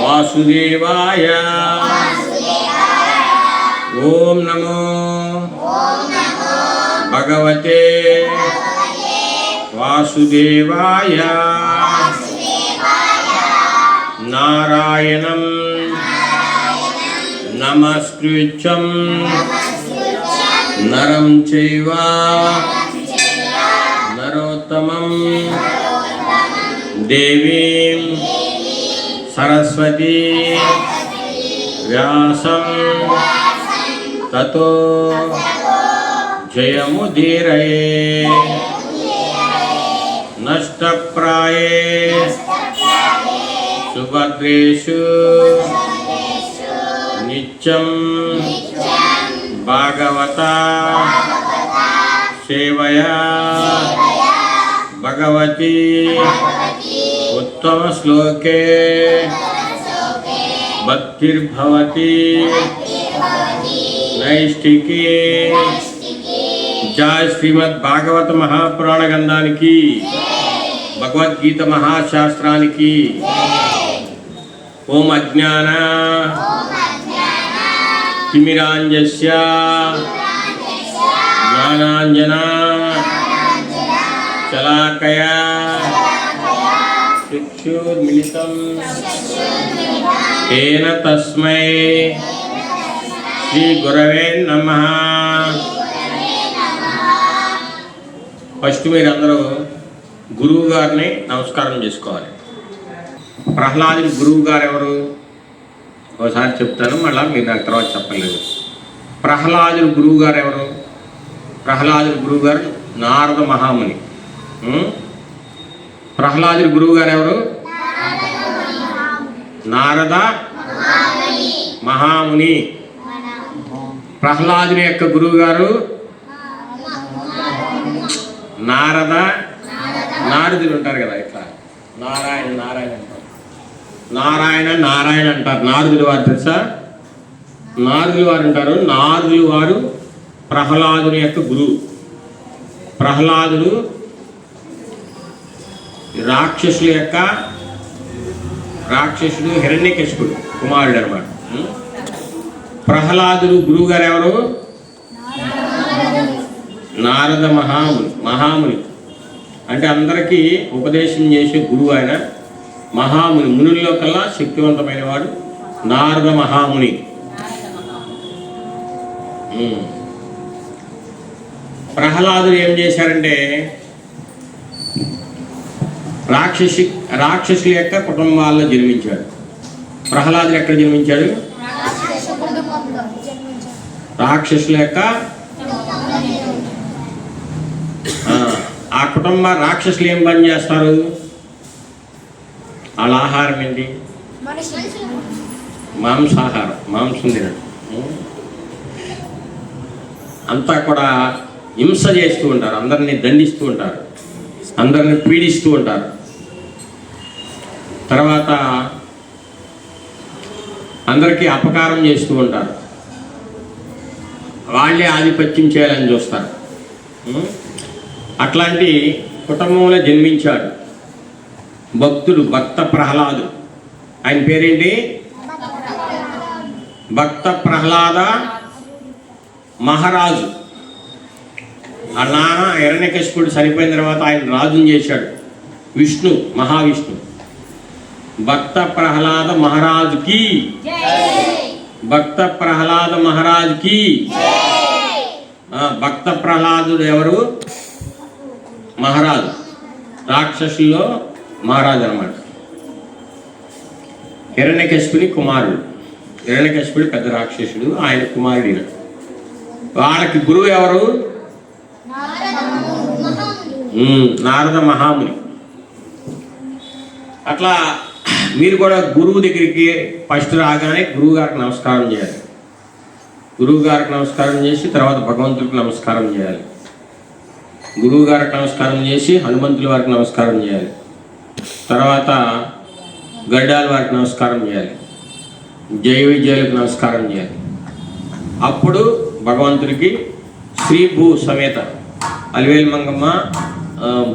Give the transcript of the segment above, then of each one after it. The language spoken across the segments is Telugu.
వాసుదేవాయ. ఓం నమో. భగవతే. వాసుదేవాయ. నారాయణం. నమస్కృత్యం. నరం చైవ. నరోత్తమం. దేవీ సరస్వతీ వ్యాసం తతో జయముదీరయే నష్టప్రాయే సుభద్రేషు నిత్యం భాగవత సేవయా భగవతి ఉత్తమ శ్లోకే భక్తిర్భవతి నైష్టికి జయ శ్రీమద్ భాగవత మహాపురాణ గంధానికి భగవద్గీత మహాశాస్త్రానికి ఓం అజ్ఞాన తిమిరాంజస్య జ్ఞానాంజన చలాకయా చక్షుర్మిళితం తేన తస్మై శ్రీ గురవే నమ ఫస్ట్ మీరందరూ గురువు గారిని నమస్కారం చేసుకోవాలి. ప్రహ్లాదుని గురువు గారు ఎవరు ఒకసారి చెప్తాను మళ్ళీ మీరు నాకు తర్వాత చెప్పలేదు. ప్రహ్లాదుడి గురువు గారు ఎవరు ప్రహ్లాదు గురువు గారు నారద మహాముని. ప్రహ్లాదుడి గురువు గారు ఎవరు? నారద మహాముని. ప్రహ్లాదుని యొక్క గురువు గారు? నారద నారదులు ఉంటారు కదా ఇట్లా. నారాయణ నారాయణ అంటారు. నారాయణ నారాయణ అంటారు. నారదులు వారు తెలుసా? నారదులు వారు అంటారు నారదులు వారు ప్రహ్లాదుని యొక్క గురువు. ప్రహ్లాదుడు రాక్షసుల యొక్క రాక్షసుడు హిరణ్యకేశుడు కుమారుడు అనమాట ప్రహ్లాదుడు గురువు గారు ఎవరు? నారద మహాముని మహాముని. అంటే అందరికీ ఉపదేశం చేసే గురువు ఆయన మహాముని. మునుల్లో కల్లా శక్తివంతమైన వాడు నారద మహాముని. ప్రహ్లాదుడు ఏం చేశారంటే రాక్షసి రాక్షసుల యొక్క కుటుంబాల్లో జన్మించాడు. ప్రహ్లాదుడు ఎక్కడ జన్మించాడు? రాక్షసుల యొక్క ఆ, కుటుంబ రాక్షసులు ఏం పని చేస్తారు? వాళ్ళ ఆహారం ఏంటి? మాంసాహారం మాంసం తినడం. అంతా కూడా హింస చేస్తూ ఉంటారు. అందరినీ దండిస్తూ ఉంటారు. అందరిని పీడిస్తూ ఉంటారు తర్వాత అందరికీ అపకారం చేస్తూ ఉంటారు. వాళ్ళే ఆధిపత్యం చేయాలని చూస్తారు. అట్లాంటి కుటుంబంలో జన్మించాడు. భక్తుడు భక్త ప్రహ్లాదు. ఆయన పేరేంటి? భక్త ప్రహ్లాద మహారాజు. ఆ నాన్న హిరణ్యకశిపుడు చనిపోయిన తర్వాత ఆయన రాజుని చేశాడు. విష్ణు మహావిష్ణు. భక్త ప్రహ్లాద మహారాజుకి భక్త ప్రహ్లాద మహారాజుకి ఆ, భక్త ప్రహ్లాదుడు ఎవరు? మహారాజు. రాక్షసుల్లో మహారాజు అనమాట హిరణ్యకశిపుని కుమారుడు. హిరణ్యకశిపుడు పెద్ద రాక్షసుడు ఆయన కుమారుడు. వాళ్ళకి గురువు ఎవరు? నారద మహాముని. అట్లా మీరు కూడా గురువు దగ్గరికి ఫస్ట్ రాగానే గురువు గారికి నమస్కారం చేయాలి. గురువు గారికి నమస్కారం చేసి తర్వాత భగవంతుడికి నమస్కారం చేయాలి. గురువు గారికి నమస్కారం చేసి హనుమంతుల వారికి నమస్కారం చేయాలి. తర్వాత గడ్డాల వారికి నమస్కారం చేయాలి. జయ విజయాలకు నమస్కారం చేయాలి. అప్పుడు భగవంతుడికి శ్రీ భూ సమేత అలివేలు మంగమ్మ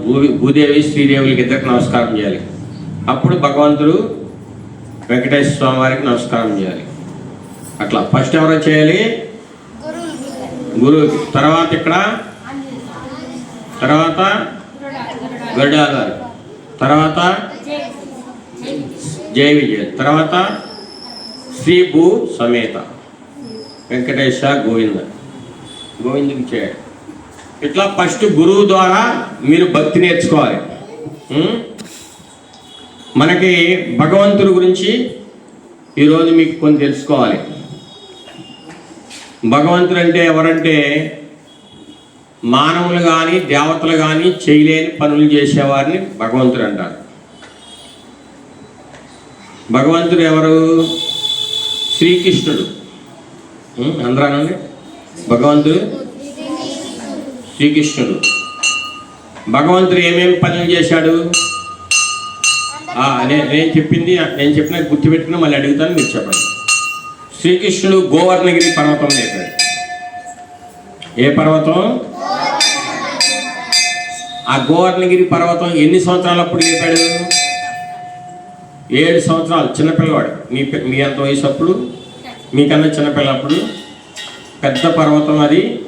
భూ భూదేవి శ్రీదేవులకి ఇద్దరికి నమస్కారం చేయాలి. అప్పుడు భగవంతుడు వెంకటేశ్వర స్వామి వారికి నమస్కారం చేయాలి. అట్లా ఫస్ట్ ఎవరో చేయాలి? గురువుకి తర్వాత ఇక్కడ? తర్వాత? గరుడాగారు తర్వాత? జయ విజయ్. తర్వాత? శ్రీ భూ సమేత. వెంకటేశ గోవింద. గోవిందుకి చేయాలి. ఇట్లా ఫస్ట్ గురువు ద్వారా మీరు భక్తి నేర్చుకోవాలి. మనకి భగవంతుడి గురించి ఈరోజు మీకు కొన్ని తెలుసుకోవాలి. భగవంతుడు అంటే ఎవరంటే మానవులు కానీ దేవతలు కానీ చేయలేని పనులు చేసేవారిని భగవంతుడు అంటారు. భగవంతుడు ఎవరు? శ్రీకృష్ణుడు. అందరానండి? భగవంతుడు? శ్రీకృష్ణుడు. భగవంతుడు ఏమేమి పనులు చేశాడు? నేను చెప్పింది నేను చెప్పిన గుర్తుపెట్టుకుని మళ్ళీ అడుగుతాను మీరు చెప్పండి. శ్రీకృష్ణుడు గోవర్ణగిరి పర్వతం లేపాడు. ఏ పర్వతం? ఆ గోవర్ణగిరి పర్వతం ఎన్ని సంవత్సరాలప్పుడు లేపాడు? ఏడు సంవత్సరాలు చిన్నపిల్లవాడు. మీ మీ అంత వయసు అప్పుడు? మీకన్నా చిన్నపిల్లప్పుడు పెద్ద పర్వతం అది.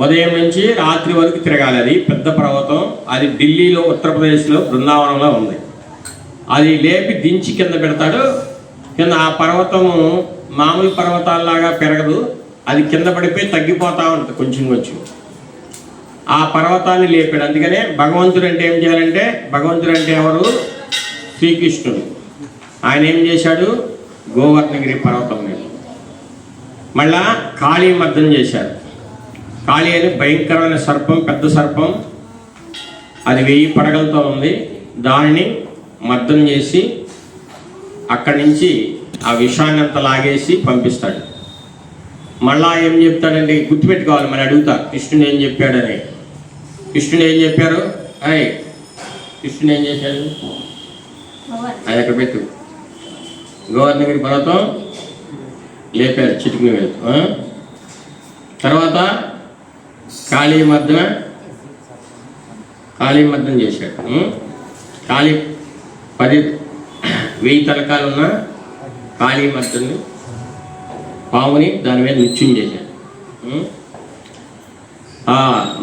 ఉదయం నుంచి రాత్రి వరకు తిరగాలి అది. పెద్ద పర్వతం. అది ఢిల్లీలో ఉత్తరప్రదేశ్లో బృందావనంలో ఉంది. అది లేపి దించి కింద పెడతాడు. కింద ఆ పర్వతము మామూలు పర్వతాల్లాగా పెరగదు. అది కింద పడిపోయి తగ్గిపోతా ఉంటుంది కొంచెం కొంచెం. ఆ పర్వతాన్ని లేపాడు. అందుకనే భగవంతుడు అంటే ఏం చేయాలంటే భగవంతుడు అంటే ఎవరు? శ్రీకృష్ణుడు. ఆయన ఏం చేశాడు? గోవర్ణగిరి పర్వతం మీద. మళ్ళా కాళీ మర్దం చేశారు. కాళీ అని భయంకరమైన సర్పం పెద్ద సర్పం. అది వెయ్యి పడగలతో ఉంది. దానిని మద్దం చేసి అక్కడి నుంచి ఆ విషాన్ని అంతా లాగేసి పంపిస్తాడు. మళ్ళా ఏం చెప్తాడంటే గుర్తుపెట్టుకోవాలి మరి అడుగుతా కృష్ణుడు ఏం చెప్పాడని? కృష్ణుడు ఏం చెప్పారు? అయ్ కృష్ణుడు ఏం చేశాడు? అది అక్కడ పెట్టు. గోవర్ణగిరి పర్వతం లేపారు చిటికి వెళ్తూ తర్వాత కాళీ మద్దన కాళీ మర్దన చేశాడు. ఖాళీ కాళీ పది వెయ్యి తలకాలు ఉన్న కాళీ మర్దన్ని పాముని దాని మీద నిత్యం చేశాడు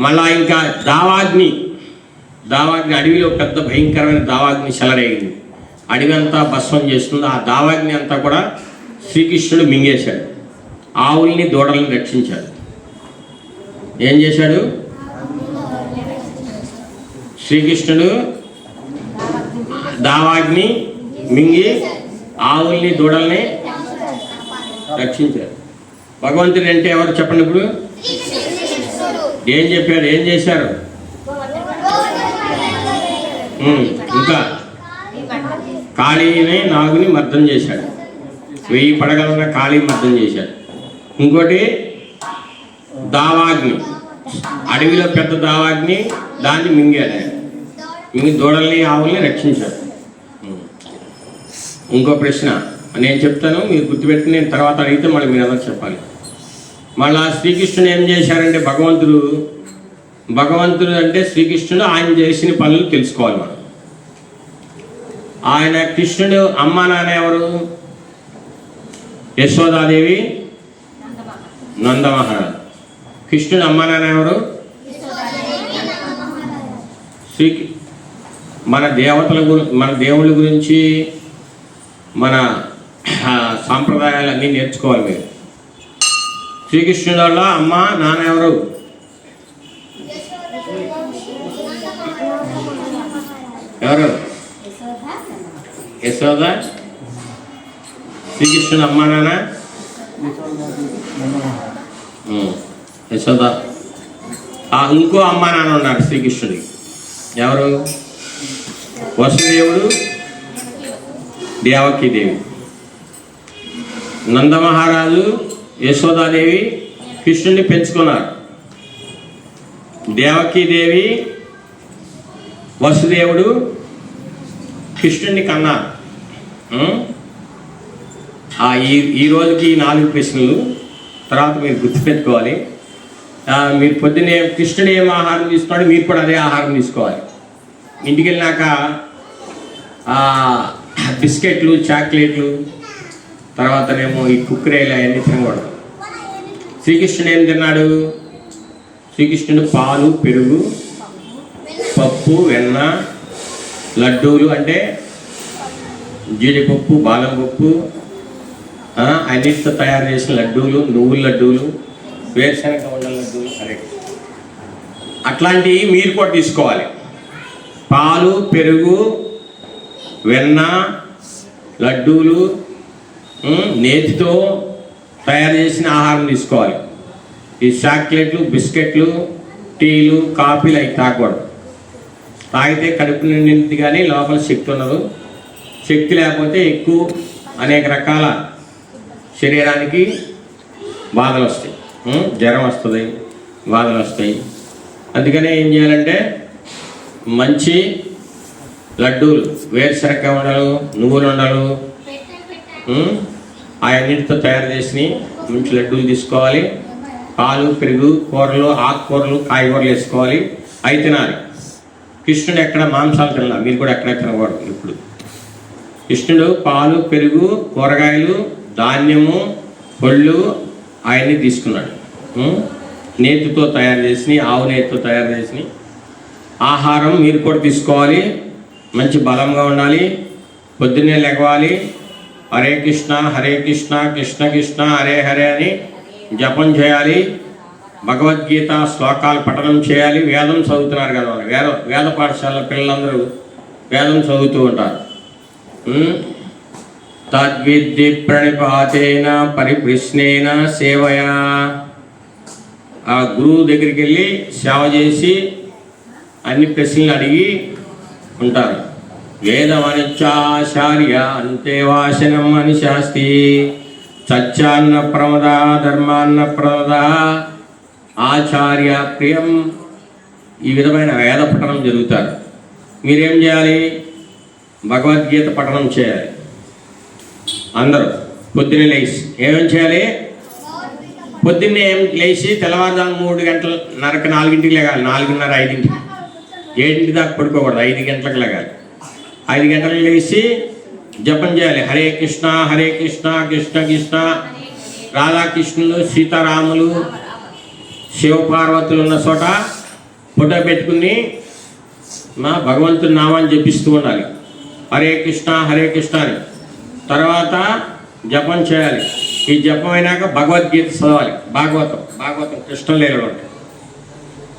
మళ్ళా ఇంకా దావాగ్ని దావాగ్ని అడవిలో పెద్ద భయంకరమైన దావాగ్ని చెలరేగింది. అడవి అంతా భస్మం చేస్తుంది. ఆ దావాగ్ని అంతా కూడా శ్రీకృష్ణుడు మింగేశాడు. ఆవుల్ని దూడల్ని రక్షించాడు. ఏం చేశాడు? శ్రీకృష్ణుడు దావాగ్ని మింగి ఆవుల్ని దూడల్ని రక్షించారు. భగవంతుడు అంటే ఎవరు చెప్పండి ఇప్పుడు? ఏం చెప్పారు? ఏం చేశారు? ఇంకా? కాళీని నాగుని మర్దం చేశాడు. వెయ్యి పడగలన కాళీ మర్దం చేశాడు. ఇంకోటి దావాగ్ని. అడవిలో పెద్ద దావాగ్ని దాన్ని మింగాడు. మింగి దూడల్ని ఆవుల్ని రక్షించాడు. ఇంకో ప్రశ్న. నేను చెప్తాను మీరు గుర్తుపెట్టి నేను తర్వాత అడిగితే మళ్ళీ మీరు అందరూ చెప్పాలి. మళ్ళా శ్రీకృష్ణుడు ఏం చేశారంటే భగవంతుడు భగవంతుడు అంటే శ్రీకృష్ణుడు ఆయన చేసిన పనులు తెలుసుకోవాలి మనం. ఆయన కృష్ణుడు అమ్మ నాన్న ఎవరు? యశోదాదేవి నందమహారాజ్. కృష్ణుడు అమ్మ నాన్న ఎవరు? శ్రీ మన దేవతల గురి మన దేవుళ్ళ గురించి మన సాంప్రదాయాలన్నీ నేర్చుకోవాలి మీరు. శ్రీకృష్ణుడు అమ్మ నాన్న ఎవరు? ఎవరు? యశోద? శ్రీకృష్ణుడు అమ్మ నాన్న? యశోద. ఆ, ఇంకో అమ్మ నాన్న ఉన్నారు శ్రీకృష్ణుడికి. ఎవరు? వసుదేవుడు? దేవకీదేవి నందమహారాజు యశోదాదేవి కృష్ణుడిని పెంచుకున్నారు. దేవకీదేవి వసుదేవుడు కృష్ణుడిని కన్నారు. ఆ ఈ ఈ రోజుకి నాలుగు ప్రశ్నలు తర్వాత మీరు గుర్తుపెట్టుకోవాలి. మీరు పొద్దున్నే కృష్ణుడు ఏం ఆహారం తీసుకున్నాడు మీరు కూడా అదే ఆహారం తీసుకోవాలి. ఇంటికి వెళ్ళినాక బిస్కెట్లు చాక్లెట్లు తర్వాతనేమో ఈ కుక్కరేలు అవన్నీ తినకూడదు. శ్రీకృష్ణుడు ఏం తిన్నాడు? శ్రీకృష్ణుడు పాలు పెరుగు పప్పు వెన్న లడ్డూలు అంటే జీడిపప్పు బాదం పప్పు అన్నిటితో తయారు చేసిన లడ్డూలు నువ్వుల లడ్డూలు వేరుశనగ ఉండల లడ్డూలు కరెక్ట్ అట్లాంటివి మీరు కూడా తీసుకోవాలి. పాలు పెరుగు వెన్న లడ్డూలు నేతితో తయారు చేసిన ఆహారం తీసుకోవాలి. ఈ చాక్లెట్లు బిస్కెట్లు టీలు కాఫీలు అవి తాగకూడదు. తాగితే కడుపు నిండింది కానీ లోపల శక్తి ఉండదు. శక్తి లేకపోతే ఎక్కువ అనేక రకాల శరీరానికి బాధలు వస్తాయి. జ్వరం వస్తుంది బాధలు వస్తాయి. అందుకనే ఏం చేయాలంటే మంచి లడ్డూలు వేరుశనగ ఉండలు నువ్వులు ఉండలు? అవన్నిటితో తయారు చేసి మంచి లడ్డూలు తీసుకోవాలి. పాలు పెరుగు కూరలు ఆకుకూరలు కాయగూరలు వేసుకోవాలి. అవి తినాలి కృష్ణుడు ఎక్కడ మాంసాలు తినాలి? మీరు కూడా ఎక్కడ తినకూడదు ఇప్పుడు. కృష్ణుడు పాలు పెరుగు కూరగాయలు ధాన్యము పళ్ళు అవన్నీ తీసుకున్నాడు? నేతితో తయారు చేసి ఆవు నేతితో తయారు చేసి ఆహారం మీరు కూడా తీసుకోవాలి. మంచి బలంగా ఉండాలి. పొద్దున్నే లెగవాలి హరే కృష్ణ హరే కృష్ణ కృష్ణ కృష్ణ హరే హరే అని జపం చేయాలి. భగవద్గీత శ్లోకాలు పఠనం చేయాలి. వేదం చదువుతున్నారు కదా వాళ్ళు. వేద వేద పాఠశాల పిల్లలందరూ వేదం చదువుతూ ఉంటారు. తద్విద్ది ప్రణిపాతేన పరిప్రశ్నేన సేవయా. ఆ గురువు దగ్గరికి వెళ్ళి సేవ చేసి అన్ని ప్రశ్నలు అడిగి ఉంటారు వేదమనిచ్చాచార్య అంతే వాసనం అని శాస్తి సత్యాన్న ప్రమద ధర్మాన్న ప్రమద ఆచార్య ప్రియం ఈ విధమైన వేద పఠనం జరుగుతారు. మీరేం చేయాలి? భగవద్గీత పఠనం చేయాలి. అందరూ పొద్దున్నే లేచి ఏమేం చేయాలి? పొద్దున్నే ఏం లేచి తెల్లవారుదాం మూడు గంటల నరక నాలుగింటికి లేగాలి. నాలుగున్నర ఐదింటికి. ఏడింటి దాకా పడుకోకూడదు ఐదు గంటలకు లగాలి ఐదు గంటలకు లేచి జపం చేయాలి. హరే కృష్ణ హరే కృష్ణ కృష్ణ కృష్ణ. రాధాకృష్ణులు సీతారాములు శివపార్వతులు ఉన్న చోట ఫోటో పెట్టుకుని మా భగవంతుని నామాన్ని జపిస్తూ ఉండాలి. హరే కృష్ణ హరే కృష్ణ అని. తర్వాత జపం చేయాలి. ఈ జపం అయినాక భగవద్గీత చదవాలి. భాగవతం భాగవతం కృష్ణలీలలు ఉంటాయి.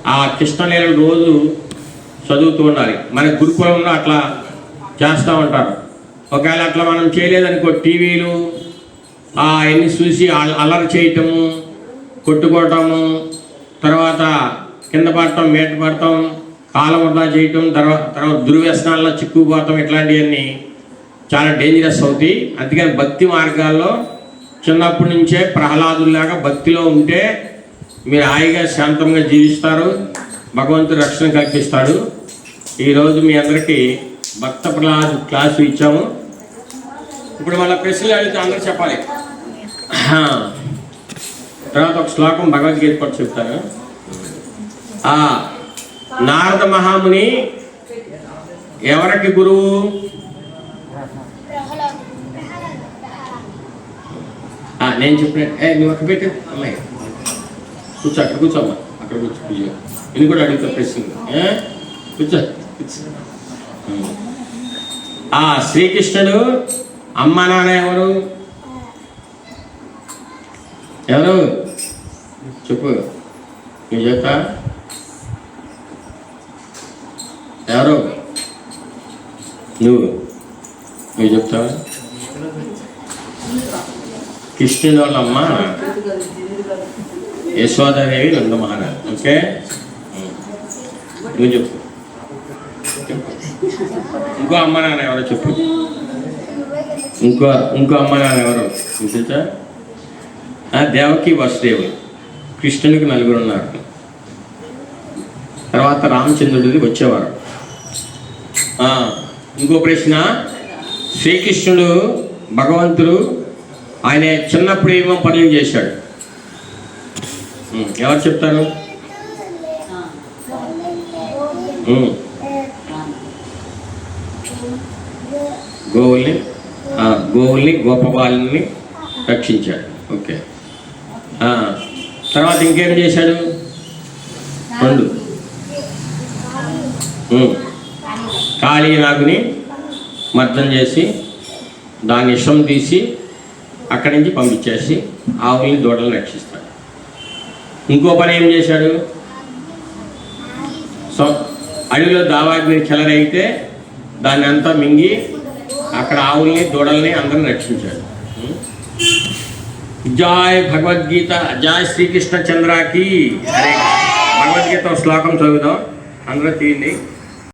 ఆ కృష్ణలీలలు రోజు చదువుతూ ఉండాలి. మన గురుకులంలో అట్లా చేస్తూ ఉంటారు. ఒకవేళ అట్లా మనం చేయలేదనుకో టీవీలు అవన్నీ చూసి అల్- అల్లరి చేయటము కొట్టుకోవటము తర్వాత కింద పడటం మేట పడటం కాలం వృధా చేయటం తర్వాత తర్వాత దుర్వ్యసనాల్లో చిక్కుపోవటం ఇట్లాంటివన్నీ చాలా డేంజరస్ అవుతాయి. అందుకని భక్తి మార్గాల్లో చిన్నప్పటి నుంచే ప్రహ్లాదుల్లాగా భక్తిలో ఉంటే మీరు హాయిగా శాంతంగా జీవిస్తారు. భగవంతుడు రక్షణ కల్పిస్తాడు. ఈరోజు మీ అందరికీ భక్త ప్రహ్లాద్ క్లాసు ఇచ్చాము. ఇప్పుడు మన ప్రశ్నలు అడిగితే అందరూ చెప్పాలి. తర్వాత ఒక శ్లోకం భగవద్గీత కూడా చెప్తాను. ఆ నారద మహాముని ఎవరికి గురువు? నేను చెప్పిన ఏ నువ్వు అక్కడ పెట్టు అమ్మాయి. కూర్చో అక్కడ కూర్చోమ్మా అక్కడ కూర్చో ఇది కూడా అడుగుతా ప్రశ్న కూర్చో. ఆ శ్రీకృష్ణుడు అమ్మ నాన్న ఎవరు? ఎవరు? చెప్పు. నువ్వు చెప్తా ఎవరు? నువ్వు. నువ్వు చెప్తావా? కృష్ణుడు వాళ్ళ అమ్మ యశోదాదేవి నంద ఓకే? నువ్వు చెప్పు. ఇంకో అమ్మ నాన్న ఎవరో చెప్పు. ఇంకో ఇంకో అమ్మ నాన్న ఎవరో చూసా ఆ, దేవకి వసుదేవుడు కృష్ణునికి నలుగురు ఉన్నారు. తర్వాత రామచంద్రుడిది వచ్చేవారు. ఇంకో ప్రశ్న. శ్రీకృష్ణుడు భగవంతుడు ఆయన చిన్నప్పుడు ఏమో పనులు చేశాడు. ఎవరు చెప్తారు? గోవుల్ని గోవుల్ని గోపబాలని రక్షించాడు. ఓకే. తర్వాత ఇంకేం చేశాడు? పండు. కాళీ నాగుని మర్దం చేసి దాని ఇష్టం తీసి అక్కడి నుంచి పంపించేసి ఆవుల్ని దూడలను రక్షిస్తాడు. ఇంకో పని ఏం చేశాడు? సో అడవిలో దావాగ్ని చెలరైతే దాన్ని అంతా మింగి అక్కడ ఆవుల్ని దూడల్ని అందరిని రక్షించాడు జాయ్ భగవద్గీత జాయ్ శ్రీకృష్ణ చంద్రకి భగవద్గీత శ్లోకం చదువుదాం. అందరూ తీయండి.